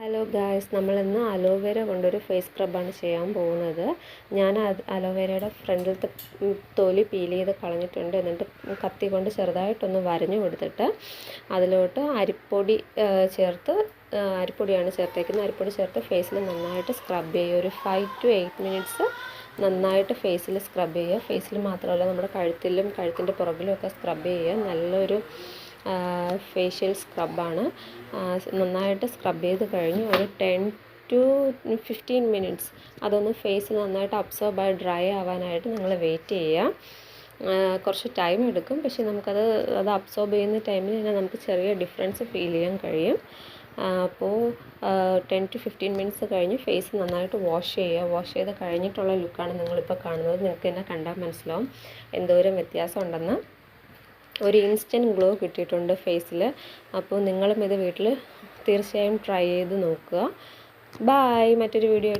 Hello guys നമ്മളിന്ന് aloe vera കൊണ്ടൊരു face സ്ക്രബാണ് ചെയ്യാൻ പോകുന്നത്. ഞാൻ അലോവേരയുടെ ഫ്രണ്ടിലത്തെ തൊലി പീൽ ചെയ്ത് കളഞ്ഞിട്ടുണ്ട്. എന്നിട്ട് കത്തി കൊണ്ട് ചെറുതായിട്ടൊന്ന് വരഞ്ഞു കൊടുത്തിട്ട് അതിലോട്ട് അരിപ്പൊടി ചേർത്ത് അരിപ്പൊടിയാണ് ചേർത്തേക്കുന്നത്. അരിപ്പൊടി ചേർത്ത് ഫേസിൽ നന്നായിട്ട് സ്ക്രബ് ചെയ്യുക. ഒരു ഫൈവ് ടു എയ്റ്റ് മിനിറ്റ്സ് നന്നായിട്ട് ഫേസിൽ സ്ക്രബ് ചെയ്യുക. ഫേസിൽ മാത്രമല്ല നമ്മുടെ കഴുത്തിലും കഴുത്തിന്റെ പുറകിലും ഒക്കെ സ്ക്രബ് ചെയ്യുക. നല്ലൊരു ഫേഷ്യൽ സ്ക്രബാണ് നന്നായിട്ട് സ്ക്രബ് ചെയ്ത് കഴിഞ്ഞ് ഒരു ടെൻ ടു ഫിഫ്റ്റീൻ മിനിറ്റ്സ് അതൊന്ന് ഫേസ് നന്നായിട്ട് അബ്സോർബ് ആയി ഡ്രൈ ആവാനായിട്ട് നിങ്ങൾ വെയിറ്റ് ചെയ്യുക കുറച്ച് ടൈം എടുക്കും. പക്ഷേ നമുക്കത് അത് അബ്സോർബ് ചെയ്യുന്ന ടൈമിൽ തന്നെ നമുക്ക് ചെറിയ ഡിഫറൻസ് ഫീൽ ചെയ്യാൻ കഴിയും. അപ്പോൾ ടെൻ ടു ഫിഫ്റ്റീൻ മിനിറ്റ്സ് കഴിഞ്ഞ് ഫേസ് നന്നായിട്ട് വാഷ് ചെയ്യുക വാഷ് ചെയ്ത് കഴിഞ്ഞിട്ടുള്ള ലുക്കാണ് നിങ്ങളിപ്പോൾ കാണുന്നത്. നിങ്ങൾക്ക് തന്നെ കണ്ടാൽ മനസ്സിലാവും. എന്തോരം വ്യത്യാസം ഉണ്ടെന്ന്. ഒരു ഇൻസ്റ്റന്റ് ഗ്ലോ കിട്ടിയിട്ടുണ്ട് ഫേസിൽ അപ്പോൾ നിങ്ങളും ഇത് വീട്ടിൽ തീർച്ചയായും ട്രൈ ചെയ്ത് നോക്കുക. ബായ് മറ്റൊരു വീഡിയോ